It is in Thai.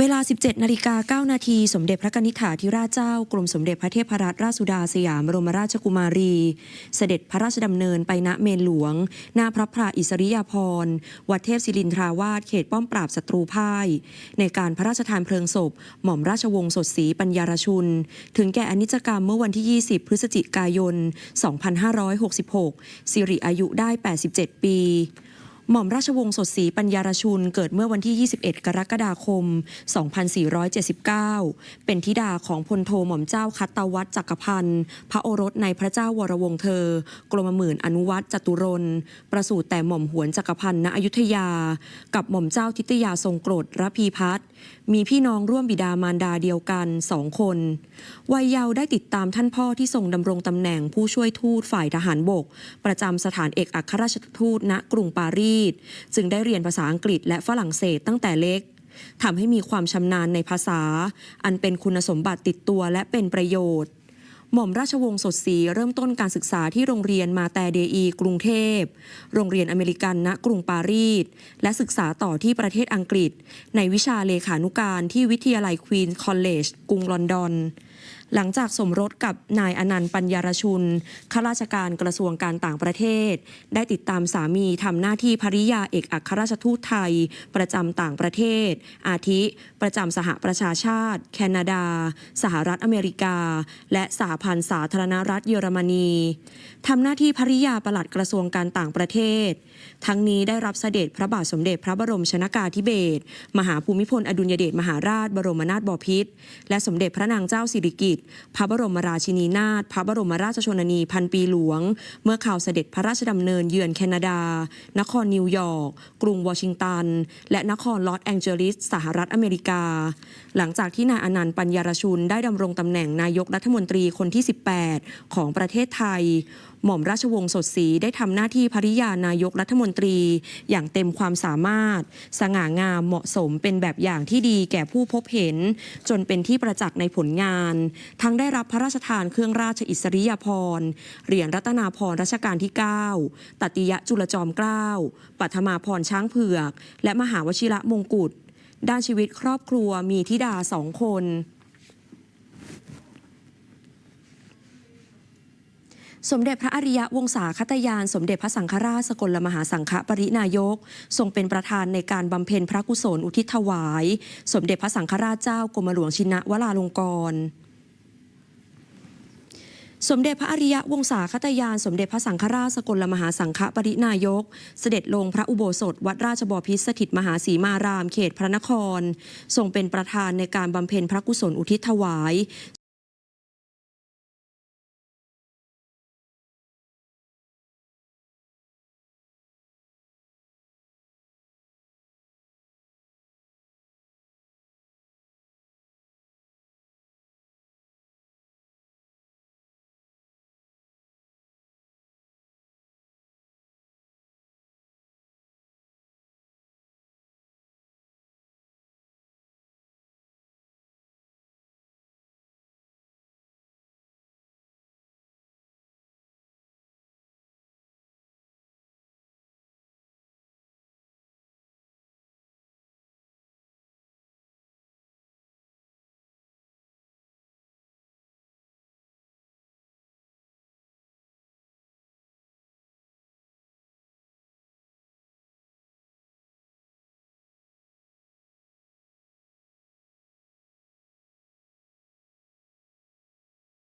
เวลา 17 นาฬิกา 9 นาที สมเด็จพระนิธิถาธิราชเจ้า กรมสมเด็จพระเทพรัตนราชสุดาสยามบรมราชกุมารี เสด็จพระราชดำเนินไปณเมนหลวง หน้าพระพราอิสริยาภรณ์ วัดเทพศิรินทราวาสเขตป้อมปราบศัตรูพ่าย ในการพระราชทานเพลิงศพ หม่อมราชวงศ์สดศรีปัญญารชุน ถึงแก่อนิจกรรมเมื่อวันที่ 20 พฤศจิกายน 2566 สิริอายุได้ 87 ปี หม่อมราชวงศ์สดศรีปัญญารชุนเกิดเมื่อวันที่ 21 กรกฎาคม 2479 เป็นธิดาของพลโทหม่อมเจ้าคัตตวัฒน์จักรพันธ์พระโอรสในพระเจ้าวรวงศ์เธอ กรมหมื่นอนุวัตจตุรน ประสูติแต่หม่อมหวนจักรพันธ์ณอยุธยา กับหม่อมเจ้าทิตยาทรงกรดระพีพัฒน์มีพี่น้องร่วมบิดามารดาเดียวกันสองคน วัยเยาว์ได้ติดตามท่านพ่อที่ทรงดำรงตำแหน่งผู้ช่วยทูตฝ่ายทหารบก ประจำสถานเอกอัครราชทูตณกรุงปารีสจึงได้เรียนภาษาอังกฤษและฝรั่งเศสตั้งแต่เล็กทำให้มีความชำนาญในภาษา อันเป็นคุณสมบัติติดตัวและเป็นประโยชน์ หม่อมราชวงศ์สดศรีเริ่มต้นการศึกษาที่โรงเรียนมาแต่เดอี กรุงเทพ โรงเรียนอเมริกันณกรุงปารีส และศึกษาต่อที่ประเทศอังกฤษ ในวิชาเลขานุการที่วิทยาลัยควีนส์คอลเลจกรุงลอนดอน หลังจากสมรสกับนายอนันต์ปัญญารชุนข้าราชการกระทรวงการต่างประเทศ ได้ติดตามสามีทำหน้าที่ภริยาเอกอัครราชทูตไทย ประจำต่างประเทศ อาทิ ประจำสหประชาชาติ แคนาดา สหรัฐอเมริกา และสหพันธ์สาธารณรัฐเยอรมนีทำหน้าที่ภริยาประหลัดกระทรวงการต่างประเทศ ทั้งนี้ได้รับเสด็จพระบาทสมเด็จพระบรมชนากาธิเบศรมหาภูมิพลอดุลยเดชมหาราชบรมนาถบพิตรและสมเด็จพระนางเจ้าสิริกิติพระบรมราชินีนาถพระบรมราชชนนีพันปีหลวง เมื่อข่าวเสด็จพระราชดำเนินเยือนแคนาดา นครนิวยอร์ก กรุงวอชิงตัน และนครลอสแองเจลิสสหรัฐอเมริกา หลังจากที่นายอนันต์ปัญญารชุนได้ดำรงตำแหน่งนายกรัฐมนตรีคนที่ 18 ของประเทศไทย หม่อมราชวงศ์สดศรีได้ทำหน้าที่ภริยานายกรัฐมนตรี อย่างเต็มความสามารถ สง่างามเหมาะสมเป็นแบบอย่างที่ดีแก่ผู้พบเห็น จนเป็นที่ประจักษ์ในผลงาน ทั้งได้รับพระราชทานเครื่องราชอิสริยาภรณ์เหรียญรัตนาภรณ์รัชกาลที่ 9 ตติยะจุลจอมเกล้าปัทมาพรช้างเผือก และมหาวชิระมงกุฎด้านชีวิตครอบครัวมีธิดาสองคน สมเด็จพระอริยวงศาคตยาน สมเด็จพระสังฆราชสกลมหาสังฆปรินายก ทรงเป็นประธานในการบำเพ็ญพระกุศลอุทิศถวาย สมเด็จพระสังฆราชเจ้ากรมหลวงชินวราลงกรณ์สมเด็จพระอริยวงศาคตยาน สมเด็จพระสังฆราชสกลมหาสังฆปรินายก เสด็จลงพระอุโบสถ วัดราชบพิตรสถิตมหาสีมารามเขตพระนคร ทรงเป็นประธานในการบำเพ็ญพระกุศลอุทิศถวาย